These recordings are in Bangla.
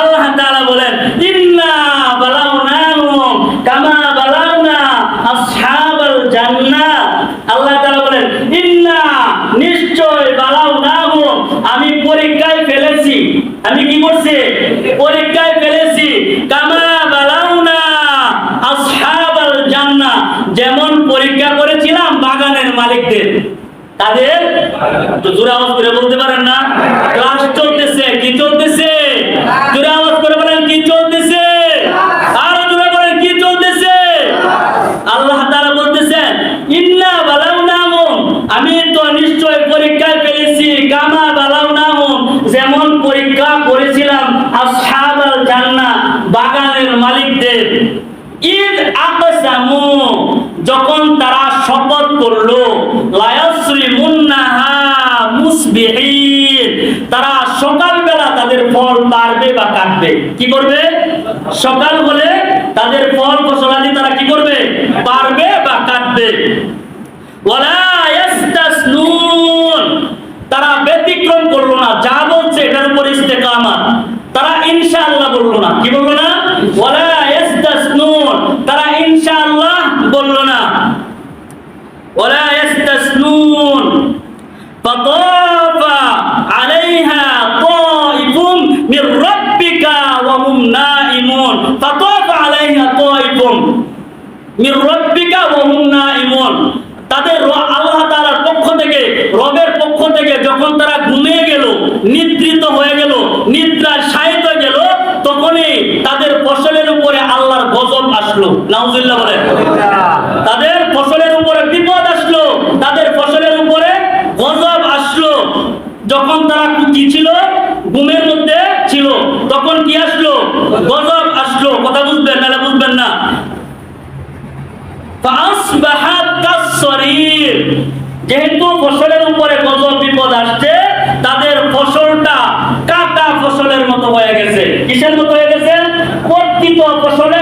আল্লাহ তাআলা বলেন, ইন্না বালাউনাহুম কামা বালাউনা আসহাবাল জান্নাহ। আল্লাহ তাআলা বলেন, ইন্না নিশ্চয় বালাউনাহুম, আমি পরীক্ষায় ফেলেছি। আমি কি করছি? পরীক্ষায় ফেলেছি। কামা বালাউনা আসহাবাল জান্নাহ। যেমন পরীক্ষা করেছিলাম বাগানের মালিকদের। তাদের জোরে আওয়াজ করে বলতে পারেন না ক্লাস চলতেছে কি চলতেছে জোরে আওয়াজ করে বলেন কি চলতেছে আরও জোরে বলেন কি চলতেছে আল্লাহ তাআলা বলতেছেন ইন্না বালাউনাহুম আমি তো নিশ্চয় পরীক্ষায় ফেলেছি কামা বালাউনাহুম যেমন পরীক্ষা করেছিলাম আসহাবাল জান্নাহ বাগানের মালিকদের ঈদ আকসামু যখন তারা শপথ করল লায়াসরি মুন্নাহা মুসবিহিন তারা সকালবেলা তাদের ফল পারবে বা কাটবে। কি করবে? সকাল হলে তাদের ফল ফসলাদি তারা কি করবে? পারবে বা কাটবে। তারা ব্যতিক্রম করল না। যা বলছে এটার উপর ইস্তেকামত তারা ইনশাআল্লাহ বলল না। কি বলল না? তারা ইনশাআল্লাহ তাদের ফসলের উপরে বিপদ আসলো, তাদের ফসলের উপরে গজব আসলো। যখন তারা কি ছিল, ঘুমের মধ্যে ছিল, তখন কি আসলো? গজব আসলো। কথা বুঝবেন বুঝবেন না। যেহেতু ফসলের উপরে গজব বিপদ আসছে, তাদের ফসলটা কাটা ফসলের মতো হয়ে গেছে। কিসের মতো হয়ে গেছে? পর্তিত ফসলের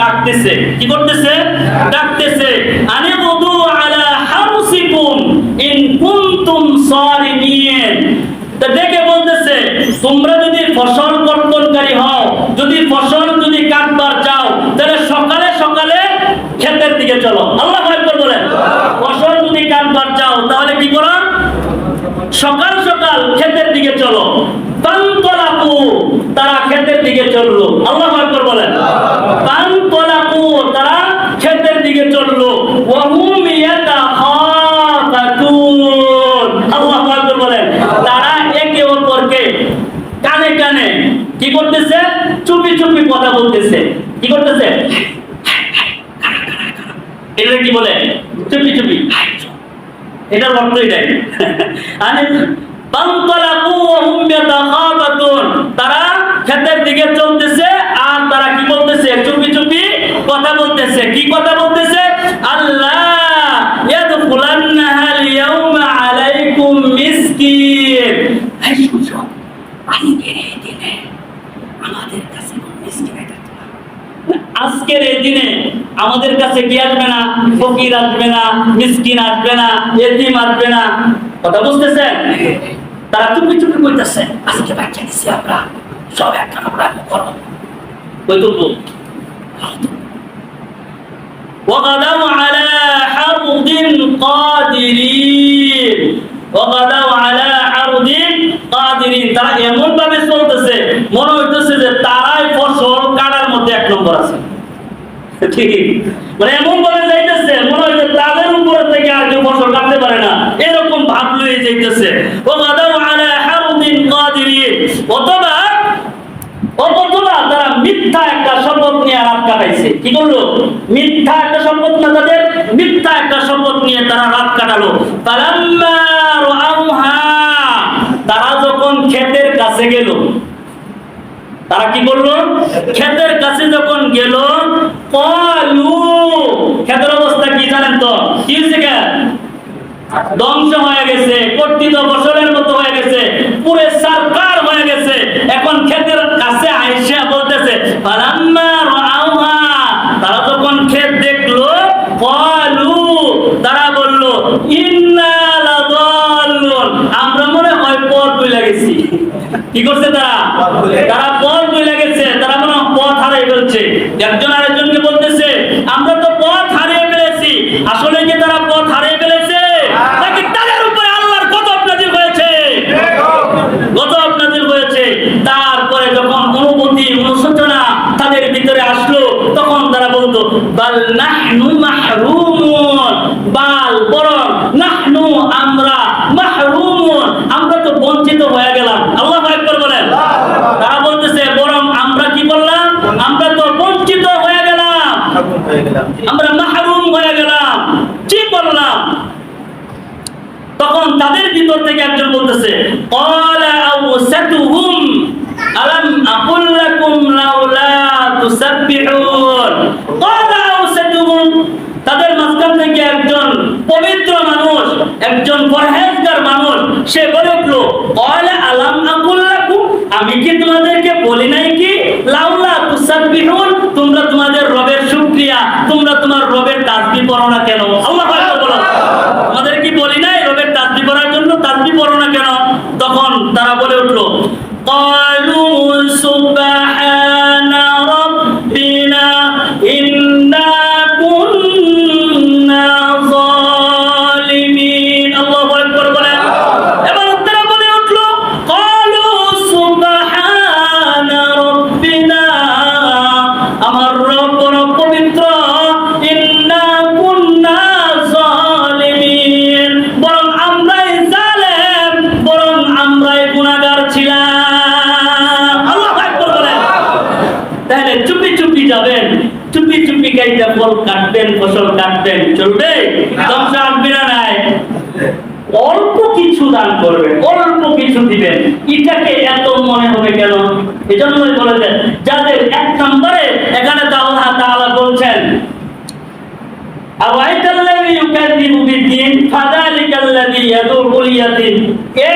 ডাকতেছে। কি করতেছে? ডাকতেছে, আনি বুদু আলা হারসিকুম ইন কুনতুম সারিমিন। তা দেখে বলতেছে, তোমরা যদি ফসল কর্তনকারী হও, যদি ফসল যদি কাটবার চাও, তাহলে সকালে সকালে ক্ষেতের দিকে চলো। আল্লাহ আকবার বলেন। ফসল যদি কাটবার চাও, তাহলে কি করো? সকাল সকাল ক্ষেতের দিকে চলো। তারা ক্ষেতের দিকে চলল। আল্লাহ আকবার বলেন পান্তলাকু তারা ক্ষেতের দিকে চলল ওয়াহুম ইয়াতাখাফাতুন আল্লাহ আকবার বলেন তারা একে অপরকে কানে কানে কি করতেছে চুপি চুপি কথা বলতেছে কি করতেছে এটা কি বলে চুপি চুপি এটার অর্থ এটাই মানে বানতালাকু ওয়া হুম ইয়াতাখাবাতুন তারা ক্ষেতের দিকে চলতেছে আর তারা কি বলতেছে? চুপি চুপি কথা বলতেছে। কি কথা বলতেছে? আল্লাহ আলাইকুম মিসকিন। এই আজকের এই দিনে আমাদের কাছে আজকের এই দিনে আমাদের কাছে কি আসবে না? ফকির আসবে না মিসকিন আসবে না এতিম আসবে না। কথা বুঝতেছেন তারা চুপি চুপি কইতেছে আজকে বাচ্চা দিছি আমরা সব একটা আমরা করো কই তো وغدوا على حرد قادرين وغدوا على حرد قادرين তারা এমন ভাবে চলতেছে মনে হইতেছে যে তারাই ফসল কাটার মধ্যে এক নম্বর আছে ঠিক মানে এমন ভাবে যাইতেছে মনে হয় যে তাদের উপরে থেকে ফসল কাটতে পারে না। এরকম ভাব লয়ে যাইতেছে। ও গাদাও আলা হারুদিন কাদিরিন। অথবা অথবা তারা মিথ্যা একটা শপথ নিয়ে রাত কাটাইছে। কি করল? মিথ্যা একটা শপথ না তাদের? মিথ্যা একটা শপথ নিয়ে তারা রাত কাটালো। ফালাম্মা রাআউহা তারা যখন ক্ষেতের কাছে গেল, তারা কি করল? ক্ষেতের কাছে যখন গেল কলু ক্ষেতের অবস্থা কি জানেন তো? কি কে? ধ্বংস হয়ে গেছে কর্তৃত ফসলের মতো হয়ে গেছে পুরে সরকার হয়ে গেছে। এখন ক্ষেতের কাছে আইসা বলতেছে তারা যখন ক্ষেত দেখল কলু তারা বলল আমরা মনে হয় পথ ভুলে গেছি। কি করছে তারা? তারা পথ ভুলে গেছে তারা মনে পথ হারিয়ে ফেলছে। একজন আরেকজনকে বলতেছে আমরা তো পথ হারিয়ে ফেলেছি আসলে কি তারা পথ হারিয়ে ফেলেছে নাকি তাদের উপরে আল্লাহর গজব নাজিল হয়েছে গজব নাজিল হয়েছে তারপরে যখন অনুভূতি অনুশোচনা তাদের ভিতরে আসলো তখন তারা বলতো বাল নাহনু মাহরুমুন, বাল বরং নাহনু আমরা মাহরুমুন। আমরা তো বঞ্চিত হয়ে গেলাম। আল্লাহ আকবার বলেন। তারা বলতেছে, বরং আমরা কি করলাম আমরা তো বঞ্চিত হয়ে গেলাম। আমরা মাহরুম হয়ে গেলাম। কি করলাম তখন তাদের ভিতর থেকে একজন বলতেছে ক্বালা একজন পরহেজগার মানুষ সে বলে উঠল চুপি চুপি গাইতে ফল কাটবেন ফসল কাটবেন চলবে? নাই? অল্প কিছু দান করবেন অল্প কিছু দিবেন। এটাকে এত মনে হবে কেন? এজন্যই বলেছেন যাদের এক নম্বরে এখানে আল্লাহ তাআলা বলছেন আওয়াইতাল্লাযী ফাযালিকাল্লাযী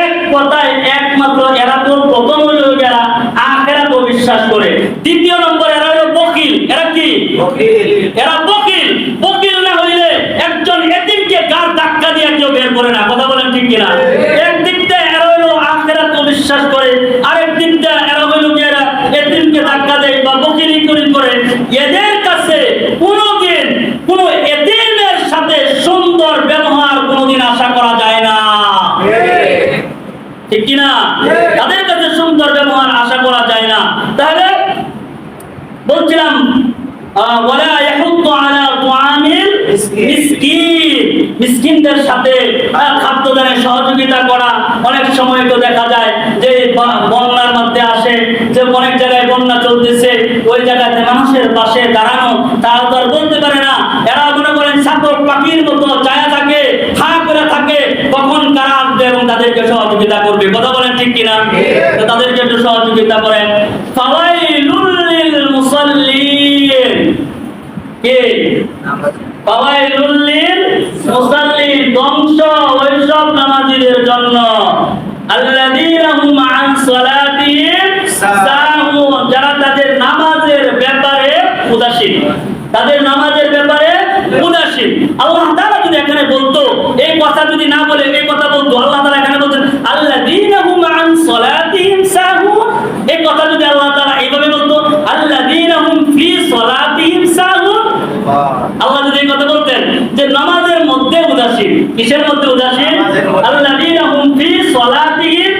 এক কথায় একমাত্র এরা তো প্রথম হলো যারা আখিরাত বিশ্বাস করে। দ্বিতীয় নম্বরে এরা বকিল। বকিল না হইলে একজন এতিমকে গার ধাক্কা দিয়ে কেউ বের করে না। কথা বলেন ঠিক কিনা? একদিক দিয়ে এরা হইল আখেরাত বিশ্বাস করে আরেক দিক দিয়ে এরা হইল কি এরা এতিমকে ধাক্কা দেয় বা বকিলি করে করে। এদের কাছে কোনোদিন কোনো এতিমের সাথে সুন্দর ব্যবহার কোনোদিন আশা করা যায় না। ঠিক কিনা? তাদের কাছে সুন্দর ব্যবহার আশা করা যায় না। তাহলে বলছিলাম ওয়ালা ইয়াহুদ্দু আলা তুআমিল মিসকিন। মিসকিনদের সাথে খাদ্যদানে সহযোগিতা করা অনেক সময় তো দেখা যায় যে বন্যার মধ্যে আসে যে অনেক জায়গায় বন্যা চলতেছে ওই জায়গাতে মানুষের পাশে দাঁড়ানো তারা তো আর বলতে পারে না। এরা মনে করেন ছাতক পাখির মতো চায়া থাকে হা করে থাকে কখন কারা আসবে এবং তাদেরকে সহযোগিতা করবে? কথা বলেন ঠিক কিনা? তাদেরকে একটু সহযোগিতা করেন। ফাওয়াইলুল লিল মুসাল্লিন কে যারা তাদের নামাজের ব্যাপারে উদাসীন। তাদের নামাজের ব্যাপারে উদাসীন। আল্লাহ তাআলা যদি এখানে বলতো, এই কথা যদি না বলে, এই কথা বলতো, আল্লাহ উদাসীন কিসের মধ্যে উদাসীন? আল্লাযীনা হুম ফি সালাতিহিম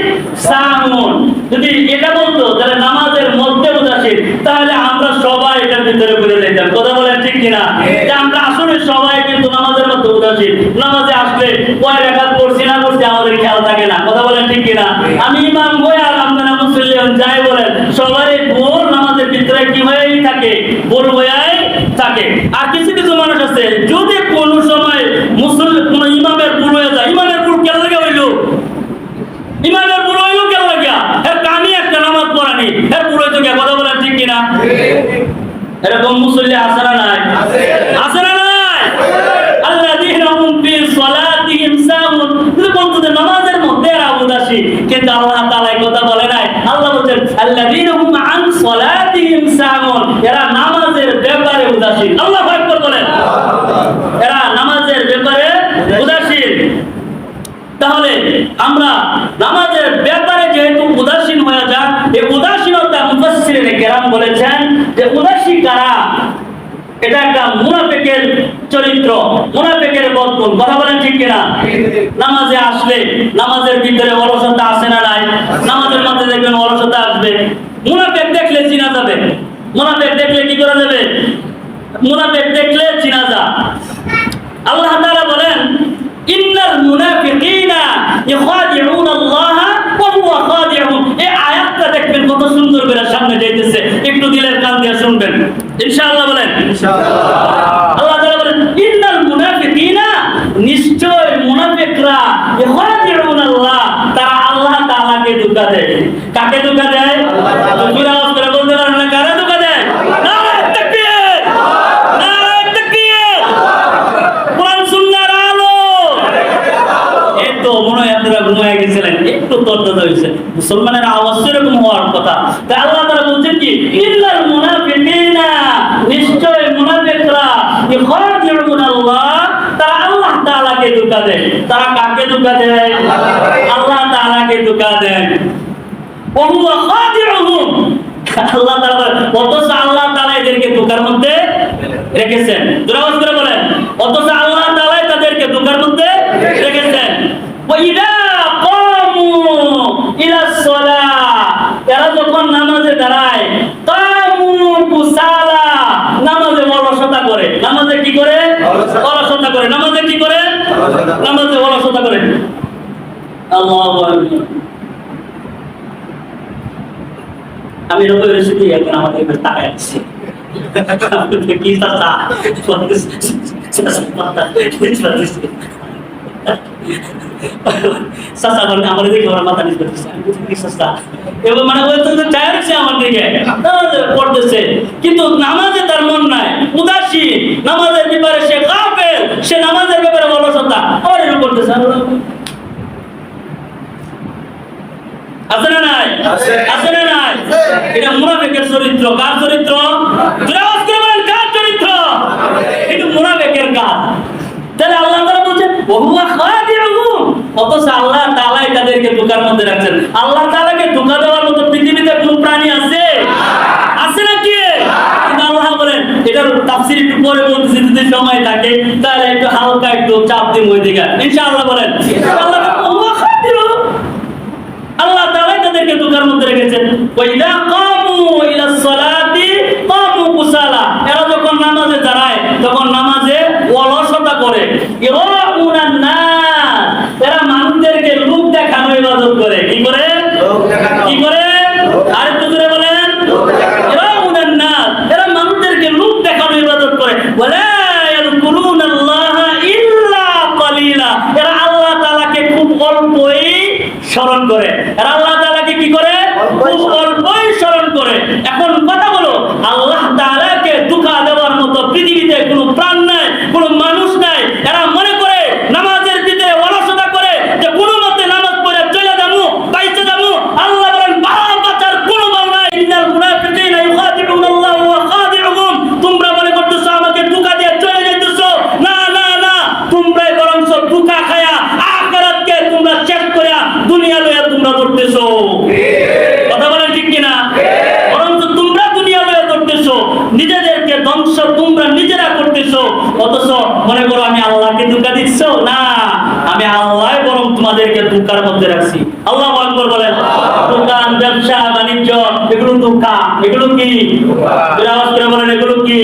যদি এটা বলতো তাহলে নামাজের মধ্যে উদাসীন তাহলে আমরা সবাই এটার ভিতরে ঘুরে যেতাম। কথা বলেন ঠিক কিনা? যে আমরা আসলে সবাই কিন্তু নামাজের মধ্যে উদাসীন। নামাজে আসলে কয় রেখাত পড়ছি না পড়ছি আমাদের খেয়াল থাকে না। কথা বলেন ঠিক কিনা? আমি ইমাম হয়ে আর আপনারা মুসলিম যাই বলেন সবারই ভুল নামাজের ভিতরে কি হয়েই থাকে? ভুল হয়েই থাকে। আর কিছু কিছু মানুষ আছে যদি কোনো সময় মুসলিম কোন ইমামের ভুল হয়ে যায় ইমামের ভুল কেন লাগে হইল ইমামের ভুল হইল কেন লাগিয়া এর কামি একটা নামাজ পড়ানি এর ভুল হইতো কে কথা এরকম মুসল্লি আছে না নাই? আছে। না নাই? আল্লাযীনা হুম ফি সালাতিহিম সাহুন কিন্তু বলতো নামাজের মধ্যে এরা উদাসী কিন্তু আল্লাহ তাআলা কথা বলে নাই। আল্লাহ বলেন আন সালাতিহিম সাহুন এরা নামাজের ব্যাপারে উদাসীন। আল্লাহু আকবার বলেন। এরা নামাজের ব্যাপারে উদাসীন। তাহলে আমরা নামাজের ব্যাপারে যেহেতু উদাসীন হয়ে যান এই উদাসীনতা মুফাসসিরিনে কেরাম বলেছেন যে উদাসী কারা, এটা একটা মুনাফিকের চরিত্র, মুনাফিকের বদগুণ কথা বলেন ঠিক কিনা? নামাজে আসলে, নামাজের ভিতরে অলসতা আসে না নাই? নামাজের মধ্যে দেখবেন অলসতা আসবে। মুনাফিক দেখলে চিনা যাবে। মুনাফিক দেখলে কি করা যাবে? মুনাফিক দেখলে চিনা যা। আল্লাহ তাআলা বলেন, ইন্নাল মুনাফিকিনা ইখাদিউন ওয়া হুয়া খাদিউন এই আয়াতটা দেখবেন কত সুন্দর করে সামনে যাইতেছে একটু দিলের কান দিয়ে শুনবেন ইনশাআল্লাহ বলেন আল্লাহ তাআলা বলেন ইন্নাল মুনাফিকিনা নিশ্চয় মুনাফিকরা ইখাদিউন আল্লাহ তারা আল্লাহ তাআলাকে ধোঁকা দেয়। কাকে ধোঁকা দেয়? জোরে আওয়াজ বলতে পারেন না কারা ধোঁকা দেয়? নারায়ে তাকবীর! নারায়ে তাকবীর! কোরআন সুন্নাহর আলো! এই তো আপনারা ঘুমায় গেছিলেন একটু তর্জমা হয়েছে। মুসলমানের আওয়াজ এরকম হওয়ার কথা। তাই আল্লাহ তাআলা বলছেন কি ইল্লাল মুনাফিকিনা নিশ্চয় মুনাফিকরা ইখাদিউন আল্লাহ তারা আল্লাহ তাআলাকে ধোকা দেয়? তারা কাকে ধোকা দেয়? আল্লাহ তালাকে ধোকা দেয়। আল্লাহ তালা অথচ আল্লাহ তালা এদেরকে ধোকার মধ্যে রেখেছেন। দুরাবাস করে বলেন। এবার তাকায় আছি কি চাচা চাচা বলে আমার দিকে ওরা মাথা নিচ করতেছে চাচা এবার মানে ওই তো চায় রাখছে আমার দিকে পড়তেছে কিন্তু নামাজে তার মন নাই উদাসী নামাজের ব্যাপারে সে কাফের সে নামাজের ব্যাপারে অলসতা আবার এরকম করতেছে আর ওরা- আছে না নাই? আছে। না নাই? এটা মুনাফিকের চরিত্র। কার চরিত্র? করে বলেন কার চরিত্র? এটা মুনাফিকের কাজ। তাহলে আল্লাহ তাআলা বলছেন ওহুয়া খাদিউহুম অথচ আল্লাহ তাআলা তাদেরকে ধোঁকার মধ্যে রাখছেন। আল্লাহ তাআলাকে ধোঁকা দেওয়ার মতো পৃথিবীতে কোনো প্রাণী আছে? আছে নাকি? আল্লাহ বলেন এটার তাফসীর একটু পরে বলতেছি যদি সময় থাকে তাহলে একটু হালকা একটু চাপ দিন ওই দিকে ইনশাআল্লাহ বলেন। আল্লাহ ওহুয়া খাদিউহুম আল্লাহ তাআলা দোকার মধ্যে রেখেছেন। ওয়াইদা কামু ইলা সালাতি কামু কুসালা। এরা যখন নামাজে দাঁড়ায়, তখন নামাজে অলসতা করে। ইরাউনান নাস এরা মানুষদেরকে লোক দেখানো ইবাদত করে কি করে লোক দেখানো। কি করে আর একটু জোরে বলেন ইরাউনান নাস এরা মানুষদেরকে লোক দেখানো ইবাদত করে ওয়ালা ইয়াযকুরুনাল্লাহা ইল্লা কালিলা এরা আল্লাহ তাআলাকে খুব অল্পই স্মরণ করে। আর আল্লাহ তাআলাকে কি করে? খুব স্মরণ। অল্পই স্মরণ করে। এখন কথা বলো আল্লাহ তাআলাকে দুঃখা দেওয়ার মতো পৃথিবীতে কোনো প্রাণ নাই কোনো মানুষ নাই এরা মনে করে নামাজের ভিতরে অলসতা করে যে কোনো মতে নামাজ পড়ে চলে যাব বাইচে যাব আল্লাহ বলেন বাবা বাচ্চার কোনো বল নাই ইন্নাল মুনাফিকিনা ইউখাদিউনাল্লাহ ওয়া খাদিউহুম তোমরা মনে করতেছো আমাকে ধোঁকা দিয়ে চলে যাইতেছো না না না তোমরাই বরং ধোঁকা খায়া আখিরাতকে তোমরা চেক করিয়া দুনিয়া লইয়া তোমরা কথা বলেন ঠিক কিনা? বরঞ্চ তোমরা দুনিয়া লইয়া ধরতেছো নিজেদেরকে ধ্বংস তোমরা নিজেরা করতেছো। অথচ মনে করো আমি আল্লাহকে ধোঁকা দিচ্ছ? না আমি আল্লাহ বরং তোমাদেরকে ধোঁকার মধ্যে রাখছি। আল্লাহ আকবর বলেন দোকান ব্যবসা বাণিজ্য এগুলো ধোঁকা এগুলো কি? বলেন এগুলো কি?